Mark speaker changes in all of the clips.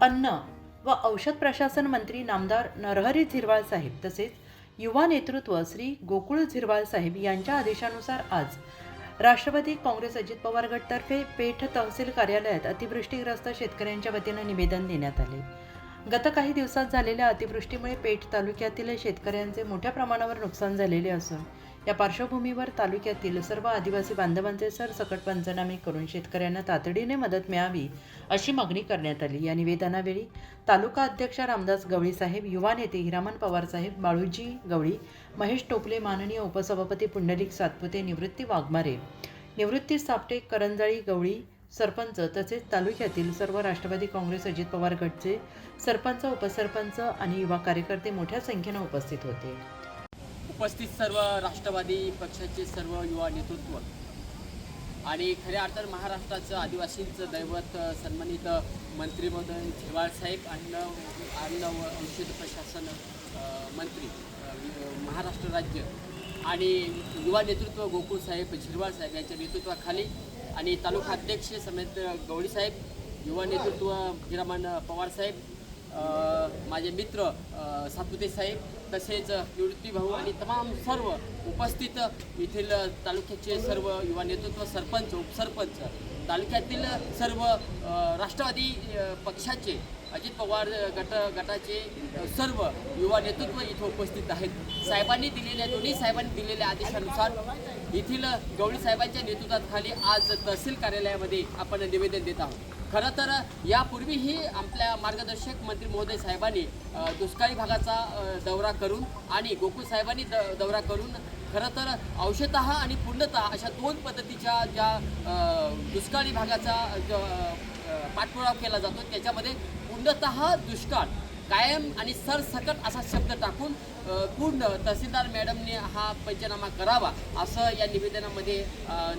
Speaker 1: अन्न व औषध प्रशासन मंत्री नामदार नरहरी झिरवाळ साहेब तसेच युवा नेतृत्व श्री गोकुळ झिरवाळ साहेब यांच्या आदेशानुसार आज राष्ट्रवादी काँग्रेस अजित पवार गटतर्फे पेठ तहसील कार्यालयात अतिवृष्टीग्रस्त शेतकऱ्यांच्या वतीनं निवेदन देण्यात आले. गत काही दिवसात झालेल्या अतिवृष्टीमुळे पेठ तालुक्यातील शेतकऱ्यांचे मोठ्या प्रमाणावर नुकसान झालेले असून या पार्श्वभूमीवर तालुक्यातील सर्व आदिवासी बांधवांचे सरसकट पंचनामे करून शेतकऱ्यांना तातडीने मदत मिळावी अशी मागणी करण्यात आली. या निवेदनावेळी तालुका अध्यक्ष रामदास गवळी साहेब युवा नेते हिरामन पवार साहेब बाळूजी गवळी महेश टोपले माननीय उपसभापती पुंडलिक सातपुते निवृत्ती वाघमारे निवृत्ती सापटे करंजाळी गवळी सरपंच तसेच तालुक्यातील सर्व राष्ट्रवादी काँग्रेस अजित पवार गटचे सरपंच उपसरपंच आणि युवा कार्यकर्ते मोठ्या संख्येनं उपस्थित होते.
Speaker 2: उपस्थित सर्व राष्ट्रवादी पक्षाचे सर्व युवा नेतृत्व आणि खऱ्या अर्थानं महाराष्ट्राचं आदिवासींचं दैवत सन्मानित मंत्री महोदय साहेब अन्न अन्न व औषध प्रशासन मंत्री महाराष्ट्र राज्य आणि युवा नेतृत्व गोकुळ साहेब झिरवाळ साहेब यांच्या नेतृत्वाखाली आणि तालुका अध्यक्ष समेत गवळी साहेब युवा नेतृत्व हिरामान पवार साहेब माझे मित्र सातपुते साहेब तसेच निवृत्ती भाऊ आणि तमाम सर्व उपस्थित येथील तालुक्याचे सर्व युवा नेतृत्व सरपंच उपसरपंच तालुक्यातील सर्व राष्ट्रवादी पक्षाचे अजित पवार गट गटाचे सर्व युवा नेतृत्व इथं उपस्थित आहेत. साहेबांनी दिलेल्या दोन्ही साहेबांनी दिलेल्या आदेशानुसार येथील गवळी साहेबांच्या नेतृत्वाखाली आज तहसील कार्यालयामध्ये आपण निवेदन देत आहोत. खरं तर यापूर्वीही आपल्या मार्गदर्शक मंत्री महोदय साहेबांनी दुष्काळी भागाचा दौरा करून आणि गोकुळ साहेबांनी द दौरा करून खरं तर अंशतः आणि पूर्णतः अशा दोन पद्धतीच्या ज्या दुष्काळी भागाचा ज- पाठपुरावा केला जातो त्याच्यामध्ये पूर्णतः दुष्काळ कायम आणि सरसकट असा शब्द टाकून पूर्ण तहसीलदार मॅडमने हा पंचनामा करावा असं या निवेदनामध्ये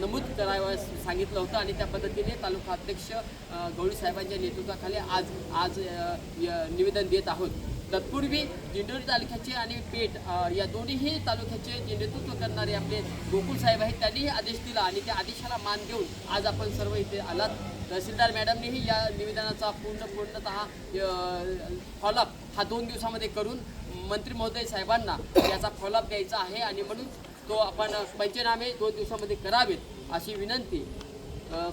Speaker 2: नमूद करावं सांगितलं होतं. आणि त्या पद्धतीने तालुका अध्यक्ष अ, गवळी साहेबांच्या नेतृत्वाखाली आज आज य- निवेदन देत आहोत. तत्पूर्वी दिंडोरी तालुक्याचे आणि पेठ या दोन्हीही तालुक्याचे जे नेतृत्व करणारे आपले गोकुळ साहेब आहेत त्यांनीही आदेश दिला आणि त्या आदेशाला मान देऊन आज आपण सर्व इथे आलात. तहसीलदार मॅडमनेही या निवेदनाचा पूर्ण पूर्णतः फॉलोअप हा दोन दिवसामध्ये करून मंत्री महोदय साहेबांना याचा फॉलोअप द्यायचा आहे आणि म्हणून तो आपण पंचनामे दोन दिवसामध्ये करावेत अशी विनंती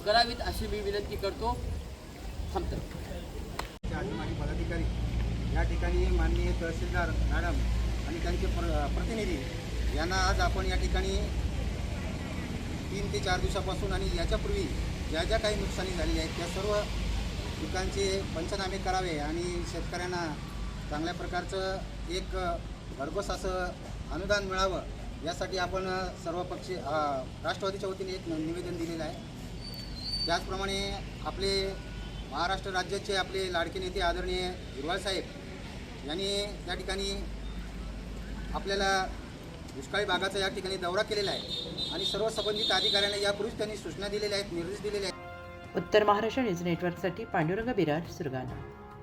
Speaker 2: करावीत अशी मी विनंती करतो. थांबतो.
Speaker 3: पदाधिकारी या ठिकाणी माननीय तहसीलदार मॅडम आणि त्यांचे प्र प्रतिनिधी यांना आज आपण या ठिकाणी तीन ते चार दिवसापासून आणि याच्यापूर्वी ज्या ज्या काही नुकसानी झाली आहेत त्या सर्व पिकांचे पंचनामे करावे आणि शेतकऱ्यांना चांगल्या प्रकारचं एक भरघोस असं अनुदान मिळावं यासाठी आपण सर्व पक्षी राष्ट्रवादीच्या वतीने एक निवेदन दिलेलं आहे. त्याचप्रमाणे आपले महाराष्ट्र राज्याचे आपले लाडके नेते आदरणीय हिरवाळ साहेब यांनी या ठिकाणी आपल्याला दुष्काळी भागाचा या ठिकाणी दौरा केलेला आहे. आणि सर्व संबंधित अधिकाऱ्यांना यापूर्वीच त्यांनी सूचना दिलेल्या आहेत निर्देश दिलेले आहेत.
Speaker 1: उत्तर महाराष्ट्र न्यूज नेटवर्कसाठी पांडुरंग बिरार सुरगाणा.